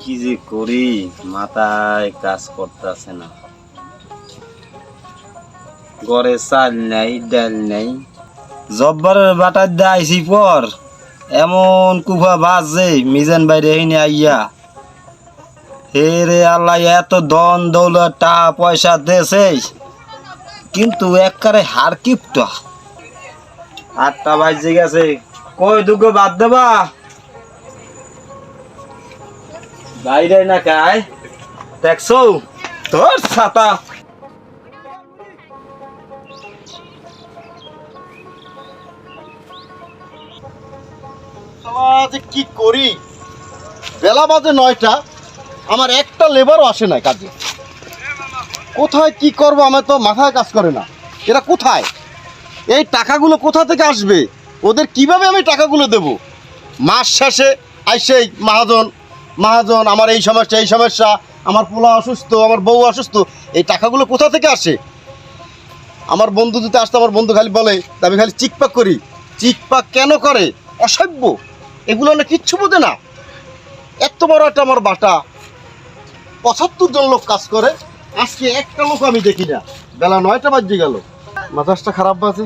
কি যে করি, মাথায় কাজ করতেছে না। ঘরে চাল নাই, ডাল নাই। জব্বারের বাটার দিয়ে আইসি পর, এমন কুফা বাজে, মিজান বাইরে এনে আইয়া। হে রে আল্লাহ, এত দন দৌলত, টাকা পয়সা দেছে কিন্তু একবারে হার কিপটা। আটটা বাজে গেছে। কই দুগো বাদ দেবা? বাইরে না কাই? দেখছ? তোর ছাতা। যে কি করি? বেলা বাজে নয়টা, আমার একটা লেবারও আসে না কাজে। কোথায় কি করব, আমার তো মাথায় কাজ করে না। এরা কোথায়? এই টাকাগুলো কোথা থেকে আসবে? ওদের কীভাবে আমি টাকাগুলো দেব? মাস শেষে আইসে মাহাজন মাহাজন, আমার এই সমস্যা এই সমস্যা, আমার পোলা অসুস্থ, আমার বউ অসুস্থ, এই টাকাগুলো কোথা থেকে আসে? আমার বন্ধু দিতে আসতে, আমার বন্ধু খালি বলে আমি খালি চিকপাক করি। চিকপাক কেন করে? অসভ্য। এগুলো না কিচ্ছু বোঝে না। এত বড় একটা আমার বাটা পঁচাত্তর জন লোক কাজ করে। আজকে একটা লোক আমি দেখি না। বেলা নয়টা বাজে গেল। মাথাসটা খারাপ বাজে।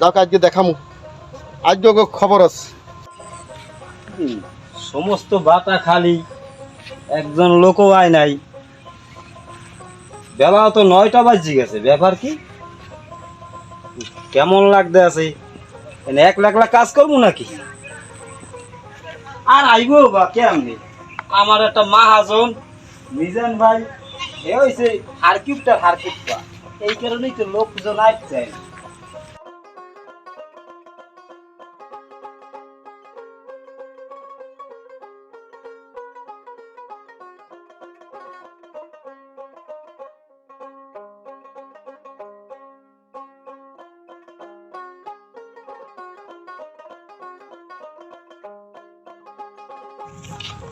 যাক, আজকে দেখামু। আজকে খবর আছে। সমস্ত বাটা খালি, একজন লোকও আয় নাই। বেলা তো নয়টা বাজি গেছে, ব্যাপার কি? কেমন লাগতে আছে? এক লাখ লাখ কাজ করব নাকি? আর আইবো বা কেমনি? আমার একটা মাহাজন, মিজান ভাই, এ হয়েছে হারকিপটা হারকিপটা। এই কারণেই তো লোকজন আসছে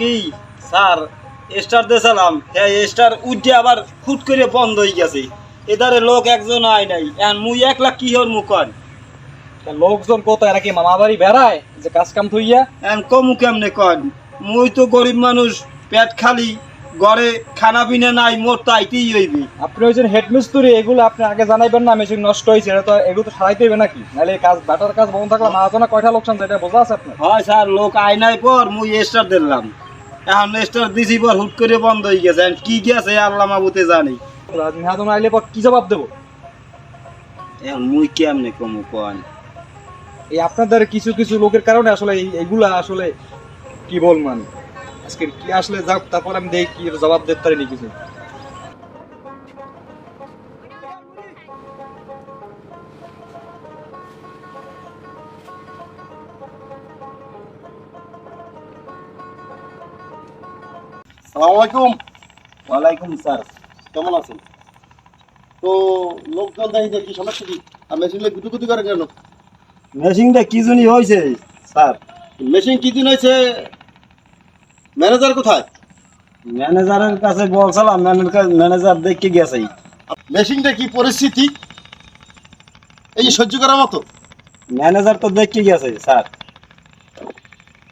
কি স্যার স্টার দেখালাম হ্যাঁ স্টার উঠে আবার ফুট করে বন্ধ হয়ে গেছে। এদারে লোক একজন আয় নাই। এখন মুই একলা কি হর তা লোকজন কোথায় নাকি মামা বাড়ি বেড়ায়? যে কাজ কাম থইয়া? এখন কমু কেমনে কন মুই তো গরিব মানুষ পেট খালি। ঘরে খানা পিনা নাই মোর তো আইতেই হইবি। আপনি ওই যে হেড মিস্ত্রি এগুলো আপনি আগে জানাইবেন না মেশিন নষ্ট হয়েছে এটা তো এগুলো তো সারাইতে হবে নাকি? নাহলে কাজ বাটার কাজ বন্ধ থাকলে না না কয়টা লোকসান যায় এটা বোঝা আছে আপনার? হয় স্যার লোক আয় নাই পর মুই স্টার দিলাম। এখন স্টার দিছি পর হুট করে বন্ধ হয়ে গেছে কি গেছে আল্লাহ মাবুতে জানি। মেহাদন আইলে পর কি জবাব দেবো? মুই কেমনে কমু কন? এই আপনাদের কিছু কিছু লোকের কারণে আসলে এই- এইগুলা আসলে কি বল মানে আজকে কি আসলে যাক তারপর আমি দেখি কি জবাব দিতে পারিনি কিছু। সালাম আলাইকুম। ওয়ালাইকুম স্যার। কেমন আছেন? তো লোকজন দেখি যে কি সমস্যা কি? আর মেশিন গুটি গুটি করে কেন? মেশিনটা কি জনি হয়েছে? স্যার মেশিন কি দিন হয়েছে? ম্যানেজার কোথায়? ম্যানেজারের কাছে বলছিলাম ম্যানেজার ম্যানেজার দেখে গেছে। মেশিনটা কি পরিস্থিতি? এই সহ্য করার মতো? ম্যানেজার তো দেখে গেছে স্যার।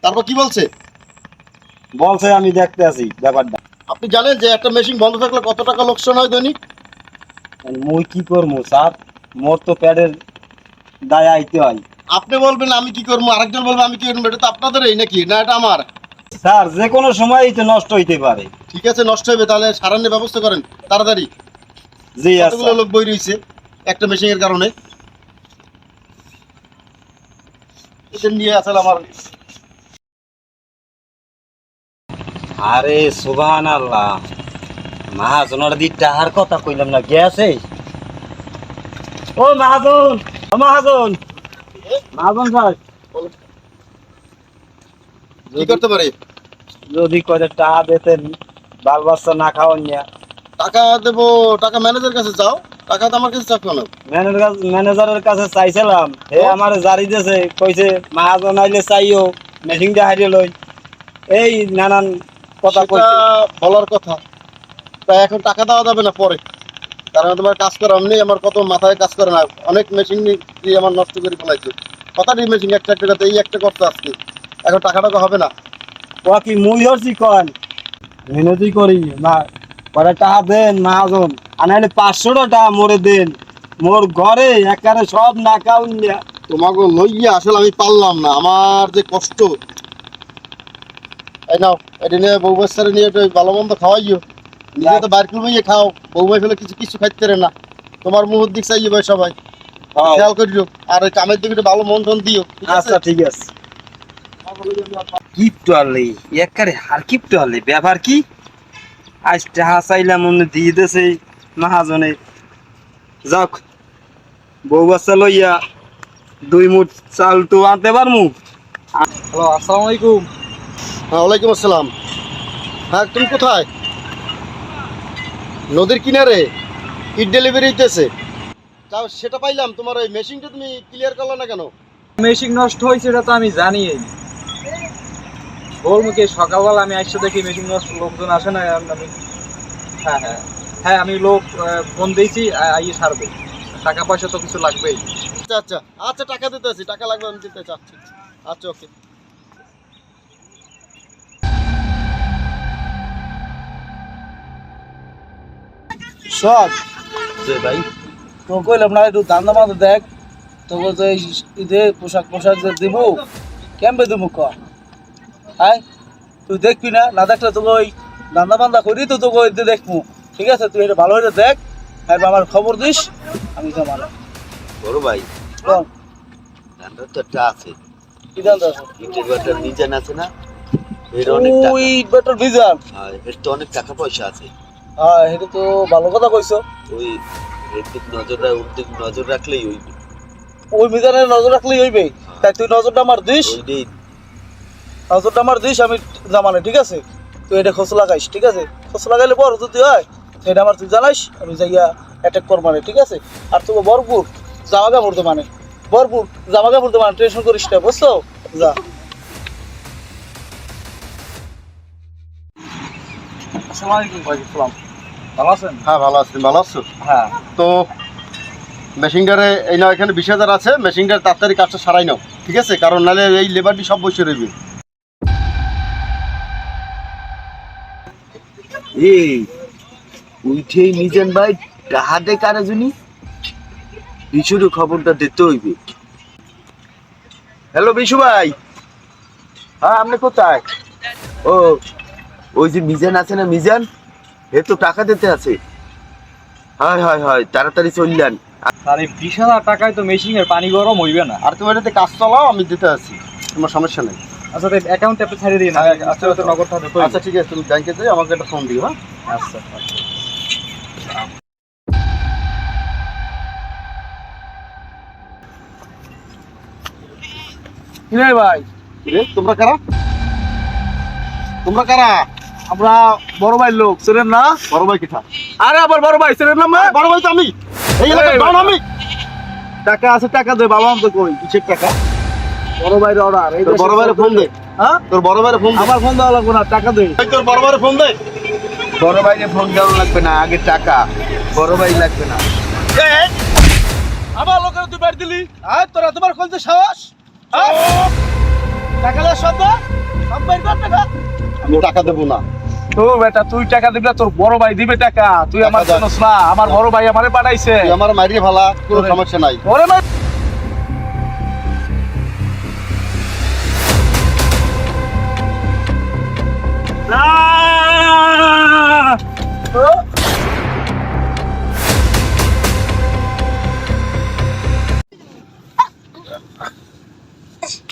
তারপর কি বলছে? বলছে আমি দেখতে আছি ব্যাপারটা। আপনি জানেন যে একটা মেশিন বন্ধ থাকলে কত টাকা লোকসান হয় দৈনিক মুই কি করব স্যার? মোর তো প্যাডের দায় আইতে হয়। আপনি বলবেন আমি কি করব আরেকজন বলবে আমি কি করব এটা তো আপনাদের এই নাকি? না এটা আমার? স্যার যে কোনো সময় তো নষ্ট হইতে পারে। ঠিক আছে নষ্ট হবে তাহলে সারান্নের ব্যবস্থা করেন তাড়াতাড়ি। জি কতগুলো লোক বই রয়েছে একটা মেশিনের কারণে? এটা নিয়ে আসলে আমার। আরে সুবহান আল্লাহ মহাজনের দি টাহার কথা কইলাম না গেছে ও মহাজন ও মহাজন। মহাজন স্যার। কি করতে পারে? যদি করে টাকা দিতেন বাল বাচ্চা না খাওয়ান টাকা দেবো টাকা ম্যানেজার কাছে যাও। টাকা তো আমার কাছে চাপ কেন ম্যানেজার ম্যানেজারের কাছে চাইছিলাম। হে আমার জারি দিয়েছে কইছে মাহাজন আইলে চাইও মেশিনটা হারিয়ে লই। এই নানান কথা কইছে। বলার কথা। তা এখন টাকা দেওয়া যাবে না পরে। কারণ তোমার কাজ করা এমনি আমার কত মাথায় কাজ করে না। অনেক মেশিন আমার নষ্ট করে ফেলাইছে। কথাটি মেশিন একটা একটা এই একটা করতে আজকে এখন টাকা টাকা হবে না। ও কি মুই হচ্ছি কন? মেহনতি করি না পরে টাকা দেন মাহাজন আনাইলে পাঁচশো টাকা মোরে দেন। মোর ঘরে একারে সব না খাওয়ান তোমাকে লইয়া আসলে আমি পারলাম না আমার যে কষ্ট। এই নাও এটা নিয়ে বউ বাচ্চারা নিয়ে একটু ভালো মন্দ খাওয়াইও। নিজে তো বাইর করবে খাও। বউ বাই ফেলে কিছু কিছু খাইতে না। তোমার মুহূর্ত দিক ভাই সবাই। খেয়াল করিও আর কামের দিকে ভালো মন টন দিও আচ্ছা ঠিক আছে। কিপটো আলে একারে হার কিপটো আলে ব্যাপার কি? আজ টাহা চাইলাম মনে দিয়ে দেছে মাহাজনে। যাক বউ বাচ্চা লইয়া দুই মুঠ চাল তো আনতে পারমু। হ্যালো আসসালামু আলাইকুম। হ্যাঁ ওয়ালাইকুম আসসালাম। হ্যাঁ তুমি কোথায়? নদীর কিনারে ইট ডেলিভারি হইতেছে। তাও সেটা পাইলাম। তোমার ওই মেশিনটা তুমি ক্লিয়ার করলে না কেন? মেশিন নষ্ট হয়েছে এটা তো আমি জানি। বলমুখে সকালবেলা আমি আসছে দেখি মেশিন লোকজন আসে না আমি হ্যাঁ হ্যাঁ। হ্যাঁ আমি লোক ফোন দিয়েছি আইয়ে সারবে টাকা পয়সা তো কিছু লাগবেই। আচ্ছা আচ্ছা। আচ্ছা টাকা দিতে আছি টাকা লাগবে আমি দিতে চাচ্ছি। আচ্ছা ওকে। সব যে ভাই। তো কইলাম না একটু দান্দা দেখ। তোকে যে এই ঈদে পোশাক পোশাক যে দিব কেমবে দিব ক? হাই তুই দেখবি না? না দেখলে তোকে ওই দান্দা বান্দা করি তো তোকে ওই দেখব। ঠিক আছে? তুই এটা ভালো হয়ে দেখ। আর আমার খবর দিস। আমি তো মানে বড় ভাই বল, ধানটা তো একটা আছে। কি দান্দা আছে? ইটের বাটার আছে না? এর অনেক টাকা। ওই বেটার বিজান আর এর তো অনেক টাকা পয়সা আছে। হ্যাঁ এটা তো ভালো কথা কইছো। ওই নজর নজর রাখলেই ওই ওই মিজানের নজর রাখলেই হইবে। তাই তুই নজরটা আমার দিস। নজরটা আমার দিস আমি জামানে ঠিক আছে? তুই এটা খোঁজ লাগাইস ঠিক আছে? খোঁজ লাগাইলে বড় যদি হয় সেটা আমার তুই জানাইস আমি যাইয়া অ্যাটাক কর মানে ঠিক আছে? আর তোকে বরপুর জামা কাপড় তো মানে বরপুর জামা কাপড় তো মানে টেনশন করিস না বুঝছ? যা। আসসালামু আলাইকুম ওয়ালাইকুম ভালো আছেন? হ্যাঁ ভালো আছি ভালো আছো? হ্যাঁ। তো মেশিনটারে এই নাও এখানে বিশ হাজার আছে মেশিনটার তাড়াতাড়ি কাজটা সারাই নাও ঠিক আছে? কারণ নাহলে এই লেবারটি সব বসে রইবে। এই উঠেই নিজান ভাই টাহাতে কারা জুনি? বিশুর খবরটা দিতে হইবে। হ্যালো, বিশু ভাই। হ্যাঁ আপনি কোথায়? ও, ওই যে মিজান আছে না মিজান? এ তো টাকা দিতে আছে। হয় হয় হয়, তাড়াতাড়ি চললেন। আর, বিশ হাজার টাকায় তো মেশিনের পানি গরম হইবে না। আর তুমি এটাতে কাজ চালাও, আমি দিতে আছি। তোমার সমস্যা নেই। আচ্ছা অ্যাকাউন্টে আপনি ছাড়িয়ে দিন হ্যাঁ, আচ্ছা দিতে আচ্ছা ঠিক আছে তুমি ব্যাংকে যাই আমাকে একটা ফোন দিও হ্যাঁ? আচ্ছা আচ্ছা। ভাই? তোমরা কারা? তোমরা কারা? আমরা বড় ভাই লোক। চেনেন না? বড় ভাই কিঠা আরে আবার বড় ভাই চেনেন না? বড় ভাই তো আমি। এই এলাকার আমি। টাকা আছে টাকা দে বাবা আমাকে কই? কিসের টাকা? বড় ভাইয়ের অর্ডার এই বড় ভাইয়ের ফোন দে। হ্যাঁ? তোর বড় ভাইয়ের ফোন আমার ফোন দেওয়া লাগবে না টাকা দে। তোর বড় ভাইয়ের ফোন দে। বড় ভাইকে ফোন দেওয়া লাগবে না আগে টাকা। বড় ভাই লাগবে না। আমার লোকের তুই বাড়ি দিলি? হ্যাঁ তোরা তোমার কোন সাহস? হ্যাঁ? টাকা দেওয়ার শব্দ? সব বাইর কর টাকা। আমি টাকা দেবো না। তো বেটা তুই টাকা দিবি না তোর বড় ভাই দিবে টাকা। তুই আমার জানোস না আমার বড় ভাই আমারে পাঠাইছে। আমার মারিয়ে ভালা কোনো সমস্যা নাই। ওরে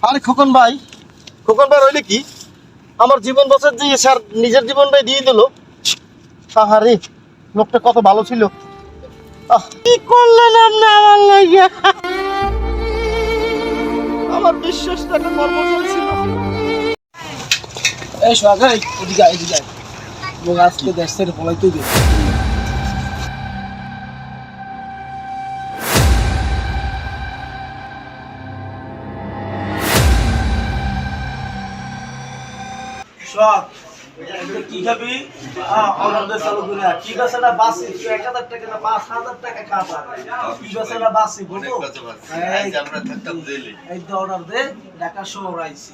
আরে খোকন ভাই খোকন ভাই রইলে কি? আমার জীবন বছর যে স্যার নিজের জীবনটাই দিয়ে দিল। আহারে, লোকটা কত ভালো ছিল। কি করলেন আপনি আমার লাইয়া আমার এই এদিকে এদিকে মোক আজকে দেশ থেকে পলাইতে দে কি খাবি? হ্যাঁ চালু করে কি বেছে না বাসি? তুই এক হাজার টাকা না পাঁচ হাজার টাকা খাবা কি বেছে না বাসি বলব? এই এই অর্ডার দে ঢাকা শহর আইছি।